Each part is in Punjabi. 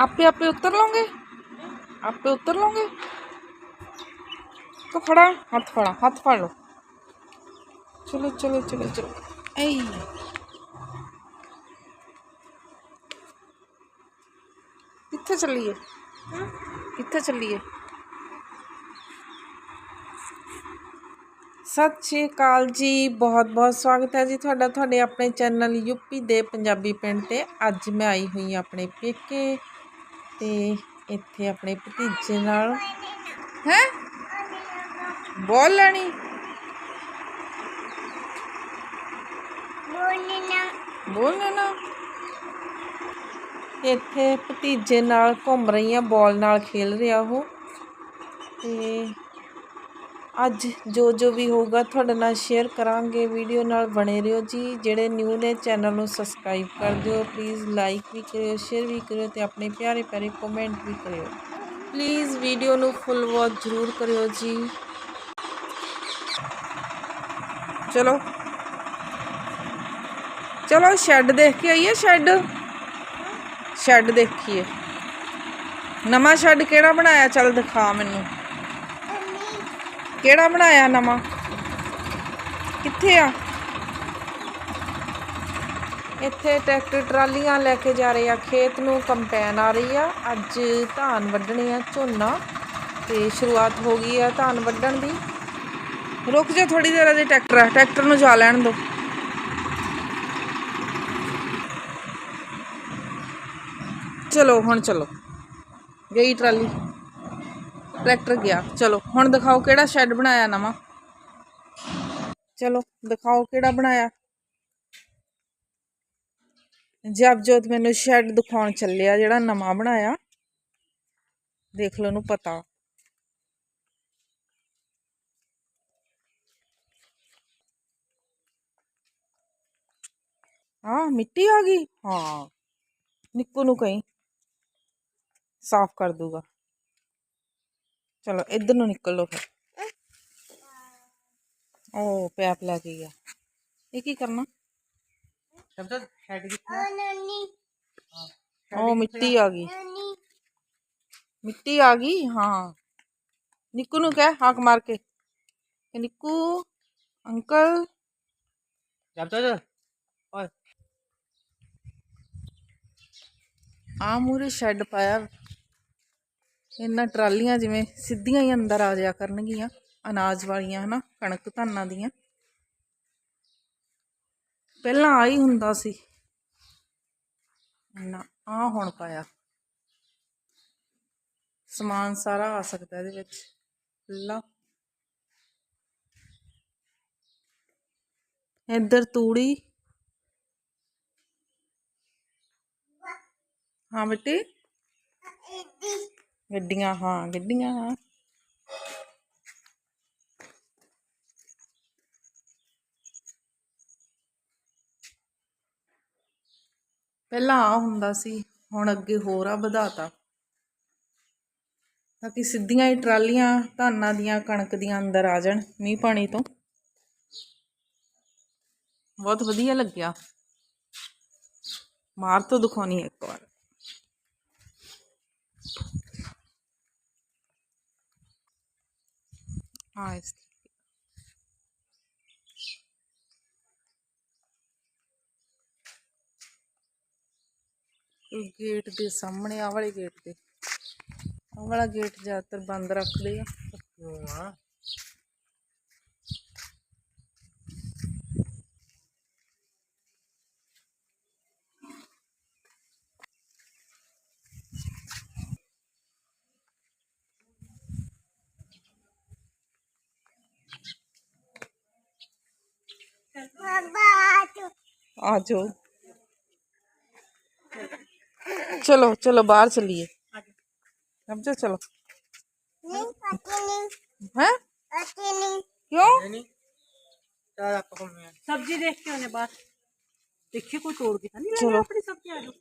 आपे आपे उतर लोगे आपे उतर लोगे तो फड़ा हाथ फड़ा हाथ फड़ लो चलो चलो चलो चलो ऐ कित्थे चलिए कित्थे चलिए ਸਤਿ ਸ਼੍ਰੀ ਅਕਾਲ ਜੀ ਬਹੁਤ ਬਹੁਤ ਸਵਾਗਤ ਹੈ ਜੀ ਤੁਹਾਡਾ ਤੁਹਾਡੇ ਆਪਣੇ ਚੈਨਲ ਯੂਪੀ ਦੇ ਪੰਜਾਬੀ ਪਿੰਡ ਤੇ ਅੱਜ ਮੈਂ ਆਈ ਹੋਈ ਹਾਂ ਆਪਣੇ ਪੇਕੇ ਤੇ ਇੱਥੇ ਆਪਣੇ ਭਤੀਜੇ ਨਾਲ। ਹੈ? ਬੋਲ ਲੈਣੀ। ਬੋਲਣਾ ਨਾ ਇੱਥੇ ਭਤੀਜੇ ਨਾਲ ਘੁੰਮ ਰਹੀ ਆ ਬੋਲ ਨਾਲ ਖੇਲ ਰਿਹਾ ਉਹ। ਤੇ ਅੱਜ ਜੋ ਜੋ ਵੀ ਹੋਊਗਾ ਤੁਹਾਡੇ ਨਾਲ ਸ਼ੇਅਰ ਕਰਾਂਗੇ ਵੀਡੀਓ ਨਾਲ ਬਣੇ ਰਹੋ ਜੀ। ਜਿਹੜੇ ਨਿਊ ਨੇ ਚੈਨਲ ਨੂੰ ਸਬਸਕ੍ਰਾਈਬ ਕਰ ਦਿਓ। ਪਲੀਜ਼ ਲਾਈਕ ਵੀ ਕਰਿਓ ਸ਼ੇਅਰ ਵੀ ਕਰਿਓ ਤੇ ਆਪਣੇ ਪਿਆਰੇ ਪਿਆਰੇ ਕਮੈਂਟ ਵੀ ਕਰਿਓ। ਪਲੀਜ਼ ਵੀਡੀਓ ਨੂੰ ਫੁੱਲ ਵਾਚ ਜ਼ਰੂਰ ਕਰਿਓ ਜੀ। ਚਲੋ। ਚਲੋ ਸ਼ੈੱਡ ਦੇਖ ਕੇ ਆਈਏ ਸ਼ੈੱਡ ਸ਼ੈੱਡ ਦੇਖੀਏ। ਨਵਾਂ ਸ਼ੈੱਡ ਕਿਹੜਾ ਬਣਾਇਆ? ਚੱਲ ਦਿਖਾ ਮੈਨੂੰ। ਕਿਹੜਾ ਬਣਾਇਆ ਨਵਾਂ? ਕਿੱਥੇ ਆ? ਇੱਥੇ ਟਰੈਕਟਰ ਟਰਾਲੀਆਂ ਲੈ ਕੇ ਜਾ ਰਹੇ ਆ, ਖੇਤ ਨੂੰ ਕੰਪੈਨ ਆ ਰਹੀ ਆ। ਅੱਜ ਧਾਨ ਵੱਢਣੇ ਆ ਝੋਨਾ ਤੇ ਸ਼ੁਰੂਆਤ ਹੋ ਗਈ ਆ ਧਾਨ ਵੱਢਣ ਦੀ। ਰੁਕ ਜਾ ਥੋੜੀ ਦੇਰ, ਅਜੇ ਟਰੈਕਟਰ ਆ। ਟਰੈਕਟਰ ਨੂੰ ਜਾ ਲੈਣ ਦੋ। ਚਲੋ, ਹੁਣ ਚਲੋ। ਗਈ ਟਰਾਲੀ। ਟਰੈਕਟਰ ਗਿਆ। ਚਲੋ, ਹੁਣ ਦਿਖਾਓ ਕਿਹੜਾ ਸ਼ੈੱਡ ਬਣਾਇਆ ਨਵਾਂ। ਚਲੋ, ਦਿਖਾਓ ਕਿਹੜਾ ਬਣਾਇਆ। ਜਪਜੋਤ ਮੈਨੂੰ ਸ਼ੈੱਡ ਦਿਖਾਉਣ ਚੱਲਿਆ, ਜਿਹੜਾ ਨਵਾਂ ਬਣਾਇਆ। ਦੇਖ ਲਓ ਨੂੰ ਪਤਾ। ਹਾਂ, ਮਿੱਟੀ ਆ ਗਈ? ਹਾਂ, ਨਿੱਕੂ ਨੂੰ ਕਹੀਂ। ਸਾਫ਼ ਕਰ ਦੂਗਾ ਚਲੋ ਇੱਧਰ ਨੂੰ ਨਿਕਲ ਲਓ ਫਿਰ ਉਹ ਪੈਪ ਲੈ ਕੇ ਗਿਆ ਇਹ ਕੀ ਕਰਨਾ ਸ਼ਬਦ ਹੈਡ ਕਿੱਥੇ ਉਹ ਮਿੱਟੀ ਆ ਗਈ ਮਿੱਟੀ ਆ ਗਈ ਹਾਂ ਨਿੱਕੂ ਨੂੰ ਕਹਿ ਹਾਕ ਮਾਰ ਕੇ ਕਿ ਨਿੱਕੂ ਅੰਕਲ ਸ਼ਬਦ ਓਏ ਆ ਮੂਰੇ ਸ਼ੈੱਡ ਪਾਇਆ ਇਹਨਾਂ ਟਰਾਲੀਆਂ ਜਿਵੇਂ ਸਿੱਧੀਆਂ ਹੀ ਅੰਦਰ ਆ ਜਾਇਆ ਕਰਨਗੀਆਂ, ਅਨਾਜ ਵਾਲੀਆਂ, ਹਨਾ, ਕਣਕ ਧਾਨਾਂ ਦੀਆਂ। ਪਹਿਲਾਂ ਆ ਹੀ ਹੁੰਦਾ ਸੀ। ਨਾ ਆ ਹੁਣ ਪਾਇਆ। ਸਮਾਨ ਸਾਰਾ ਆ ਸਕਦਾ ਇਹਦੇ ਵਿੱਚ। ਲਾ। ਇੱਧਰ ਤੂੜੀ। ਹਾਂ ਬੇਟੇ। ਗੱਡੀਆਂ, ਹਾਂ ਗੱਡੀਆਂ। ਹਾਂ ਪਹਿਲਾਂ ਆ ਹੁੰਦਾ ਸੀ, ਹੁਣ ਅੱਗੇ ਹੋਰ ਆ, ਵਧਾਤਾ। ਤਾਂ ਕਿ ਸਿੱਧੀਆਂ ਹੀ ਟਰਾਲੀਆਂ, ਧਾਨਾਂ ਦੀਆਂ, ਕਣਕ ਦੀਆਂ ਅੰਦਰ ਆ ਜਾਣ, ਮੀਂਹ ਪਾਣੀ ਤੋਂ। ਬਹੁਤ ਵਧੀਆ ਲੱਗਿਆ। ਮਾਰ ਤੋਂ ਦਿਖਾਉਣੀ ਇੱਕ ਵਾਰ। ਹਾਂ ਇਸ ਗੇਟ ਦੇ ਸਾਹਮਣੇ ਆਹ ਵਾਲੇ ਗੇਟ ਤੇ ਆਹ ਵਾਲਾ ਗੇਟ ਜ਼ਿਆਦਾਤਰ ਬੰਦ ਰੱਖਦੇ ਆ ਕਿਉਂ ਆ आ जाओ चलो चलो बाहर चलिए। अब जाओ चलो। हैं? क्यों? सब्ज़ी देख के उन्हें बात देखिए कोई तोड़ के था। नहीं चलो। अपनी सब्ज़ी आ जाओ।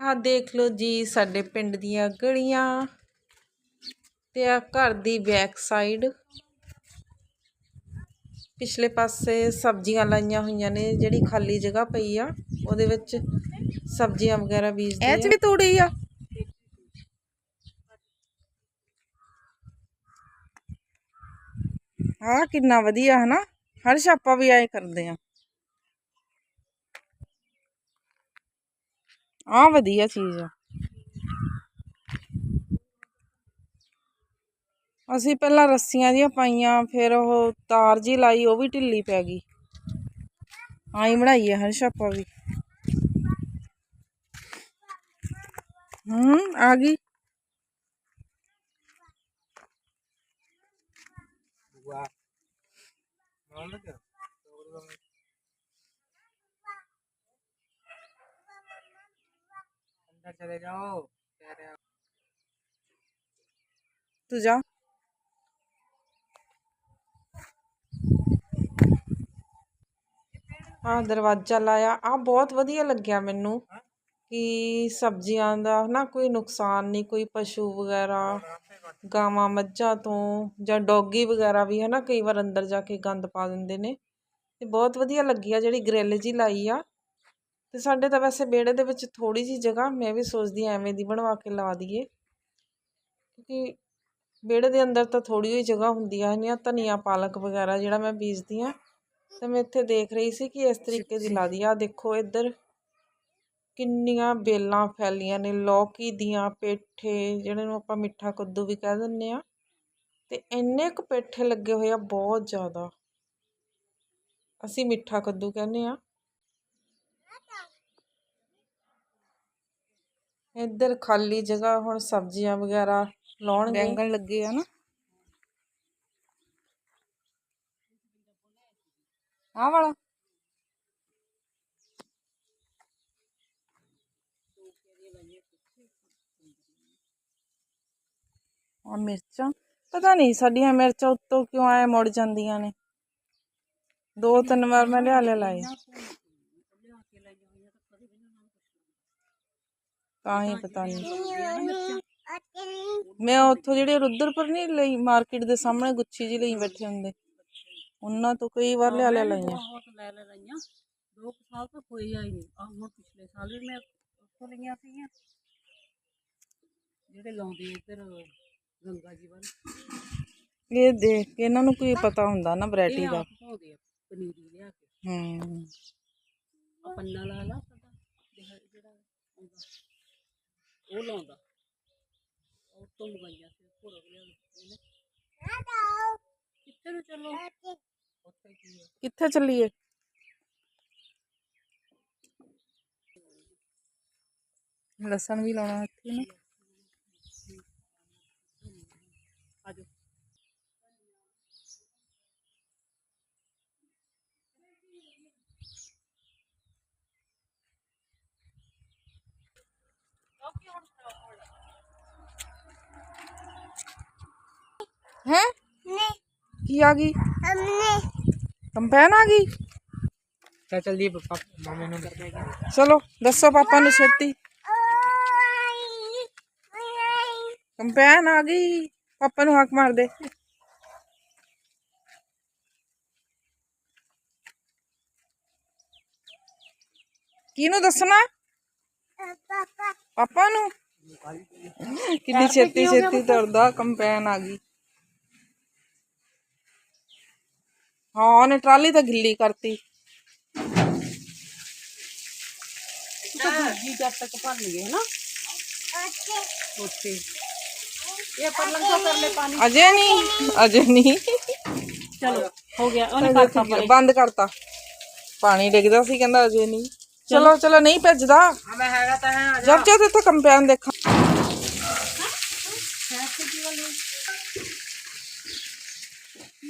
ਆ ਦੇਖ ਲਓ ਜੀ ਸਾਡੇ ਪਿੰਡ ਦੀਆਂ ਗਲੀਆਂ ਤੇ ਆ ਘਰ ਦੀ ਬੈਕ ਸਾਈਡ ਪਿਛਲੇ ਪਾਸੇ ਸਬਜ਼ੀਆਂ ਲਾਈਆਂ ਹੋਈਆਂ ਨੇ ਜਿਹੜੀ ਖਾਲੀ ਜਗ੍ਹਾ ਪਈ ਆ ਉਹਦੇ ਵਿੱਚ ਸਬਜ਼ੀਆਂ ਵਗੈਰਾ ਬੀਜਦੇ ਆ ਇਹ ਚ ਵੀ ਤੂੜੀ ਆ? ਆ ਕਿੰਨਾ ਵਧੀਆ ਹੈ ਨਾ ਹਰ ਛਾਪਾ ਵੀ ਆਏ ਕਰਦੇ ਆ। ਆ ਵਧੀਆ ਚੀਜ਼ ਆ। ਅਸੀਂ ਪਹਿਲਾਂ ਰੱਸੀਆਂ ਜੀਆਂ ਪਾਈਆਂ ਫਿਰ ਉਹ ਤਾਰ ਜੀ ਲਾਈ ਉਹ ਵੀ ਢਿੱਲੀ ਪੈ ਗਈ ਆਈ ਬਣਾਈ ਹੈ ਹਰ ਛਾਪਾ ਵੀ ਹੂੰ ਆ ਗਈ वाह मालूम है क्या अंदर चले जाओ कह रहे ਆ ਦਰਵਾਜ਼ਾ ਲਾਇਆ। ਆ ਬਹੁਤ ਵਧੀਆ ਲੱਗਿਆ ਮੈਨੂੰ ਕਿ ਸਬਜ਼ੀਆਂ ਦਾ ਨਾ ਕੋਈ ਨੁਕਸਾਨ ਨਹੀਂ, ਕੋਈ ਪਸ਼ੂ ਵਗੈਰਾ, ਗਾਵਾਂ ਮੱਝਾਂ ਤੋਂ ਜਾਂ ਡੌਗੀ ਵਗੈਰਾ ਵੀ ਹੈ ਨਾ ਕਈ ਵਾਰ ਅੰਦਰ ਜਾ ਕੇ ਗੰਦ ਪਾ ਦਿੰਦੇ ਨੇ। ਤੇ ਬਹੁਤ ਵਧੀਆ ਲੱਗੀ ਆ ਜਿਹੜੀ ਗ੍ਰਿਲ ਜੀ ਲਾਈ ਆ। ਤੇ ਸਾਡੇ ਤਾਂ ਵੈਸੇ ਵਿਹੜੇ ਦੇ ਵਿੱਚ ਥੋੜੀ ਜੀ ਜਗ੍ਹਾ ਮੈਂ ਵੀ ਸੋਚਦੀ ਹਾਂ ਐਵੇਂ ਦੀ ਬਣਵਾ ਕੇ ਲਾ ਦਈਏ। ਕਿਉਂਕਿ ਵਿਹੜੇ ਦੇ ਅੰਦਰ ਤਾਂ ਥੋੜੀ ਜਿਹੀ ਜਗ੍ਹਾ ਹੁੰਦੀ ਆ, ਇੰਨੀਆਂ ਧਨੀਆ ਪਾਲਕ ਵਗੈਰਾ ਜਿਹੜਾ ਮੈਂ ਬੀਜਦੀ ਆ ਤੇ ਮੈਂ ਇੱਥੇ ਦੇਖ ਰਹੀ ਸੀ ਕਿ ਇਸ ਤਰੀਕੇ ਦੀ ਲਾ ਦੀ ਆ। ਦੇਖੋ ਇੱਧਰ ਕਿੰਨੀਆਂ ਬੇਲਾਂ ਫੈਲੀਆਂ ਨੇ ਲੌਕੀ ਦੀਆਂ ਪੇਠੇ ਜਿਹੜੇ ਨੂੰ ਆਪਾਂ ਮਿੱਠਾ ਕੱਦੂ ਵੀ ਕਹਿ ਦਿੰਦੇ ਆ। ਤੇ ਇੰਨੇ ਕੁ ਪੇਠੇ ਲੱਗੇ ਹੋਏ ਆ ਬਹੁਤ ਜ਼ਿਆਦਾ। ਅਸੀਂ ਮਿੱਠਾ ਕੱਦੂ ਕਹਿੰਦੇ ਆ। ਇੱਧਰ ਖਾਲੀ ਜਗ੍ਹਾ ਹੁਣ ਸਬਜ਼ੀਆਂ ਵਗੈਰਾ ਲਾਉਣਗੇ। ਬੈਂਗਣ ਲੱਗੇ ਆ ਨਾ। ਆਹ ਵਾਲਾ? ਆ ਮਿਰਚਾਂ? ਪਤਾ ਨਹੀਂ ਸਾਡੀਆਂ ਮਿਰਚਾਂ ਉੱਤੋਂ ਕਿਉਂ ਐ ਮੁੜ ਜਾਂਦੀਆਂ ਨੇ। ਦੋ ਤਿੰਨ ਵਾਰ ਮੈਂ ਲਿਆ ਲਿਆ ਲਾਏ। ਤਾਂ ਹੀ ਪਤਾ ਨਹੀਂ। ਮੈਂ ਉੱਥੋਂ ਜਿਹੜੇ ਰੁੱਦਰਪੁਰ ਨਹੀਂ ਲਈ, ਮਾਰਕੀਟ ਦੇ ਸਾਹਮਣੇ ਗੁੱਛੀ ਜੀ ਲਈ ਬੈਠੇ ਹੁੰਦੇ। ਉਹਨਾਂ ਤੋਂ ਕਈ ਵਾਰ ਲਿਆ ਲਿਆ ਲਾਈਆਂ ਬਹੁਤ ਲੈ ਲੈ ਲਈਆਂ ਦੋ ਕੁ ਸਾਲ ਤਾਂ ਕੋਈ ਆਈ ਨਹੀਂ। ਆ ਹੁਣ ਪਿਛਲੇ ਸਾਲ ਵੀ ਮੈਂ ਉੱਥੋਂ ਲਈਆਂ ਸੀਗੀਆਂ। ਜਿਹੜੇ ਲਾਉਂਦੇ ਇੱਧਰ ਗੰਗਾ ਜੀ ਵੱਲ। ਇਹ ਦੇਖ ਕੇ ਇਹਨਾਂ ਨੂੰ ਕੋਈ ਪਤਾ ਹੁੰਦਾ ਨਾ ਵੈਰਾਈਟੀ ਇਹ ਦਾ। ਆਪ ਧੋਦੇ ਆ ਪਨੀਰੀ ਲਿਆ ਕੇ। ਹੂੰ। ਆ ਪੰਨਾ ਲਾ ਲਾ ਸਾਡਾ ਜਿਹੜਾ ਆਉਂਦਾ। ਉਹ ਲਾਉਂਦਾ। ਉਹ ਤੋਂ ਮੰਗਾਈਆਂ ਸੀ ਭੋਰਾ ਲਿਆ ਉਹਨੇ ਕਿੱਥੇ ਨੂੰ ਚੱਲੋ ਉੱਥੇ ਕੀ ਹੈ ਕਿੱਥੇ ਚੱਲੀਏ ਲਸਣ ਵੀ ਲਾਉਣਾ ਇੱਥੇ ਨਾ ਆਜੋ ਹੈ ਕੀ ਆ ਗਈ ਕੰਪੈਨ ਆ ਗਈ क्या चल दिए पापा मम्मी ने कर देगा ਚਲੋ ਦੱਸੋ ਪਾਪਾ ਨੂੰ ਛੇਤੀ ਕੰਪੈਨ ਆ ਗਈ ਪਾਪਾ ਨੂੰ ਹੱਕ ਮਾਰ ਦੇ ਕਿਹਨੂੰ ਦੱਸਣਾ ਪਾਪਾ ਨੂੰ ਕਿੰਨੀ ਛੇਤੀ ਛੇਤੀ ਤੁਰਦਾ ਕੰਪੈਨ ਆ ਗਈ ਕਰ ਲੈ ਪਾਣੀ ਅਜੇ ਨਹੀਂ ਅਜੇ ਨਹੀਂ ਚਲੋ ਹੋ ਗਿਆ ਉਹਨੇ ਕਰਤਾ ਪਰੇ ਬੰਦ ਕਰਤਾ ਪਾਣੀ ਡਿੱਗਦਾ ਸੀ ਕਹਿੰਦਾ ਅਜੇ ਨਹੀਂ ਚਲੋ ਚਲੋ ਨਹੀਂ ਭੱਜਦਾ हमें हैगा तो है ਜਦ ਜਦ ਇੱਥੇ ਕੰਪੈਨ ਦੇਖਾਂ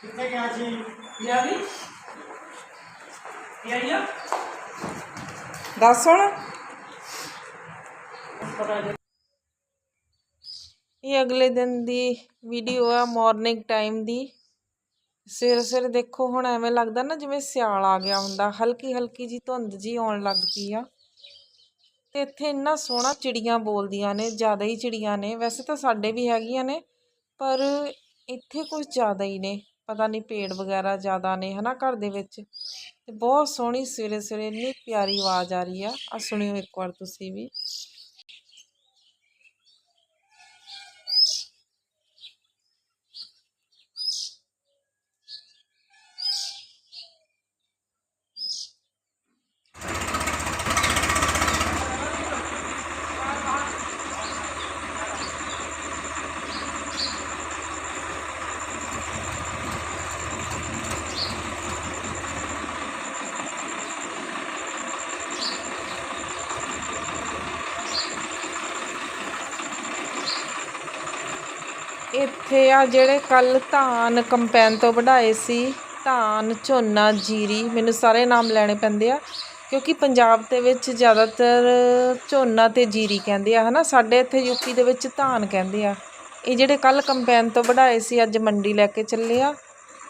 ਕਿੱਥੇ ਗਿਆ ਸੀ? ਯਾ ਵੀ ਯਾ ਯਾ ਦੱਸ ਹੁਣ ਇਹ ਅਗਲੇ ਦਿਨ ਦੀ ਵੀਡੀਓ ਆ ਮਾਰਨਿੰਗ ਟਾਈਮ ਦੀ। ਸਵੇਰੇ ਸਵੇਰੇ ਦੇਖੋ ਹੁਣ ਐਵੇਂ ਲੱਗਦਾ ਨਾ ਜਿਵੇਂ ਸਿਆਲ ਆ ਗਿਆ ਹੁੰਦਾ। ਹਲਕੀ ਹਲਕੀ ਜੀ ਧੁੰਦ ਜੀ ਆਉਣ ਲੱਗ ਪਈ ਆ। ਤੇ ਇੱਥੇ ਇੰਨਾ ਸੋਹਣਾ ਚਿੜੀਆਂ ਬੋਲਦੀਆਂ ਨੇ ਜ਼ਿਆਦਾ ਹੀ ਚਿੜੀਆਂ ਨੇ। ਵੈਸੇ ਤਾਂ ਸਾਡੇ ਵੀ ਹੈਗੀਆਂ ਨੇ ਪਰ ਇੱਥੇ ਕੁਝ ਜ਼ਿਆਦਾ ਹੀ ਨੇ। ਪਤਾ ਨਹੀਂ ਪੇੜ ਵਗੈਰਾ ਜ਼ਿਆਦਾ ਨੇ, ਹਨਾ ਘਰ ਦੇ ਵਿੱਚ। ਤੇ ਬਹੁਤ ਸੋਹਣੀ ਸਵੇਰੇ ਸਵੇਰੇ ਇੰਨੀ ਪਿਆਰੀ ਆਵਾਜ਼ ਆ ਰਹੀ ਆ। ਆ ਸੁਣਿਓ ਇੱਕ ਵਾਰ ਤੁਸੀਂ ਵੀ। ਇੱਥੇ ਆ ਜਿਹੜੇ ਕੱਲ ਧਾਨ ਕੰਪੈਨ ਤੋਂ ਵਢਾਏ ਸੀ, ਧਾਨ, ਝੋਨਾ, ਜੀਰੀ, ਮੈਨੂੰ ਸਾਰੇ ਨਾਮ ਲੈਣੇ ਪੈਂਦੇ ਆ, ਕਿਉਂਕਿ ਪੰਜਾਬ ਦੇ ਵਿੱਚ ਜ਼ਿਆਦਾਤਰ ਝੋਨਾ ਤੇ ਜੀਰੀ ਕਹਿੰਦੇ ਆ, ਹਨਾ? ਸਾਡੇ ਇੱਥੇ ਯੂਪੀ ਦੇ ਵਿੱਚ ਧਾਨ ਕਹਿੰਦੇ ਆ। ਇਹ ਜਿਹੜੇ ਕੱਲ ਕੰਪੈਨ ਤੋਂ ਵਢਾਏ ਸੀ, ਅੱਜ ਮੰਡੀ ਲੈ ਕੇ ਚੱਲੇ ਆ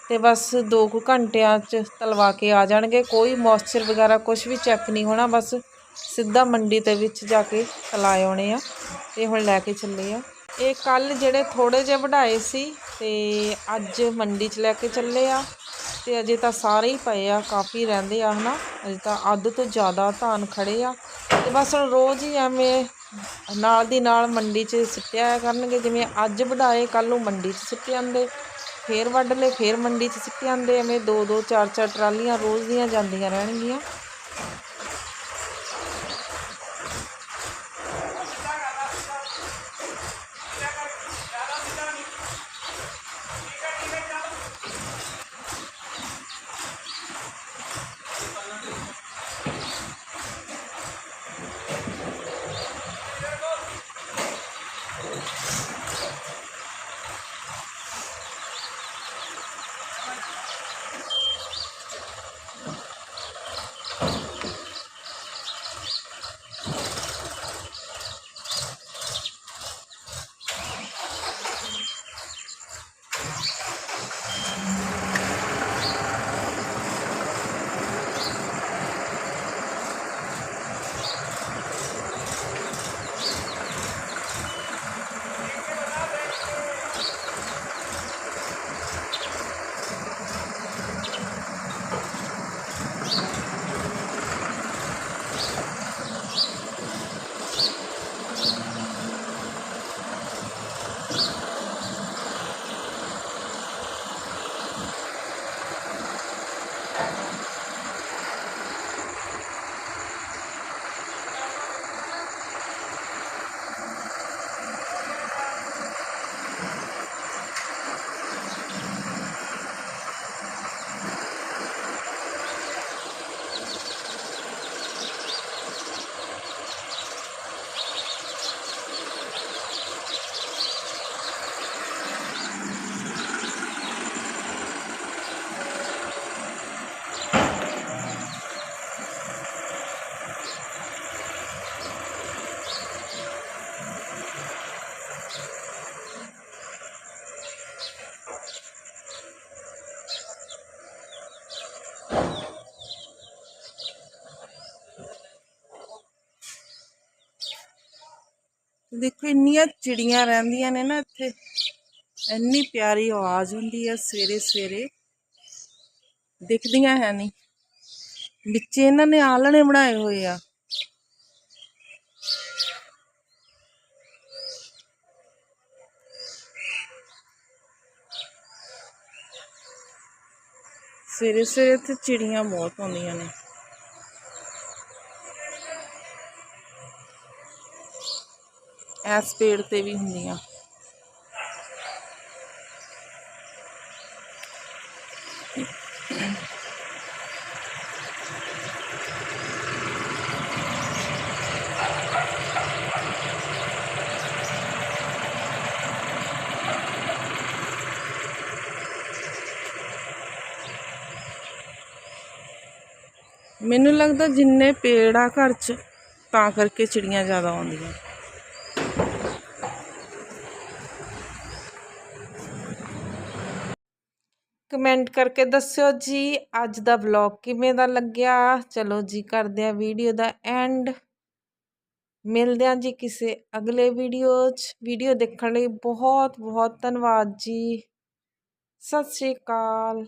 ਤੇ ਬਸ 2 ਕੁ ਘੰਟਿਆਂ 'ਚ ਤਲਵਾ ਕੇ ਆ ਜਾਣਗੇ, ਕੋਈ ਮੋਇਸਚਰ ਵਗੈਰਾ ਕੁਝ ਵੀ ਚੈੱਕ ਨਹੀਂ ਹੋਣਾ, ਬਸ ਸਿੱਧਾ ਮੰਡੀ ਦੇ ਵਿੱਚ ਜਾ ਕੇ ਤਲਾ ਆਉਣੇ ਆ ਤੇ ਹੁਣ ਲੈ ਕੇ ਚੱਲੇ ਆ। ਇਹ ਕੱਲ ਜਿਹੜੇ ਥੋੜੇ ਜਿਹੇ ਵਢਾਏ ਸੀ ਤੇ ਅੱਜ ਮੰਡੀ 'ਚ ਲੈ ਕੇ ਚੱਲੇ ਆ ਤੇ ਅਜੇ ਤਾਂ ਸਾਰੇ ਹੀ ਪਏ ਆ, ਕਾਫੀ ਰਹਿੰਦੇ ਆ ਹਨਾ। ਅਜੇ ਤਾਂ ਅੱਧ ਤੋਂ ਜ਼ਿਆਦਾ ਧਾਨ ਖੜੇ ਆ ਤੇ ਬਸ ਹੁਣ ਰੋਜ਼ ਹੀ ਐਵੇਂ ਨਾਲ ਦੀ ਨਾਲ ਮੰਡੀ 'ਚ ਸਿੱਟਿਆ ਕਰਨਗੇ, ਜਿਵੇਂ ਅੱਜ ਵਢਾਏ ਕੱਲ ਨੂੰ ਮੰਡੀ 'ਚ ਸਿੱਟ ਜਾਂਦੇ, ਫੇਰ ਵੱਢ ਲਏ, ਫੇਰ ਮੰਡੀ 'ਚ ਸਿੱਟ ਜਾਂਦੇ, ਐਵੇਂ ਦੋ ਦੋ ਚਾਰ ਚਾਰ ਟਰਾਲੀਆਂ ਰੋਜ਼ ਦੀਆਂ ਜਾਂਦੀਆਂ ਰਹਿਣਗੀਆਂ। ਦੇਖੋ, ਇੰਨੀਆਂ ਚਿੜੀਆਂ ਰਹਿੰਦੀਆਂ ਨੇ ਨਾ ਇੱਥੇ। ਇੰਨੀ ਪਿਆਰੀ ਆਵਾਜ਼ ਹੁੰਦੀ ਆ ਸਵੇਰੇ ਸਵੇਰੇ ਦਿਖਦੀਆਂ ਹੈ ਨਹੀਂ। ਵਿੱਚ ਇਹਨਾਂ ਨੇ ਆਲਣੇ ਬਣਾਏ ਹੋਏ ਆ। ਸਵੇਰੇ ਸਵੇਰੇ ਇੱਥੇ ਚਿੜੀਆਂ ਬਹੁਤ ਆਉਂਦੀਆਂ ਨੇ। ਇਸ ਪੇੜ ਤੇ ਵੀ ਹੁੰਦੀ ਆ। ਮੈਨੂੰ ਲੱਗਦਾ ਜਿੰਨੇ ਪੇੜ ਆ ਘਰ 'ਚ, ਤਾਂ ਕਰਕੇ ਚਿੜੀਆਂ ਜ਼ਿਆਦਾ ਆਉਂਦੀਆਂ। ਕਮੈਂਟ ਕਰਕੇ ਦੱਸਿਓ ਜੀ। ਅੱਜ ਦਾ ਵਲੌਗ ਕਿਵੇਂ ਦਾ ਲੱਗਿਆ? ਚਲੋ ਜੀ, ਕਰਦੇ ਆ ਵੀਡੀਓ ਦਾ ਐਂਡ ਮਿਲਦੇ ਹਾਂ ਜੀ ਕਿਸੇ ਅਗਲੇ ਵੀਡੀਓ 'ਚ। ਵੀਡੀਓ ਦੇਖਣ ਲਈ ਬਹੁਤ ਬਹੁਤ ਧੰਨਵਾਦ ਜੀ। ਸਤਿ ਸ਼੍ਰੀ ਅਕਾਲ।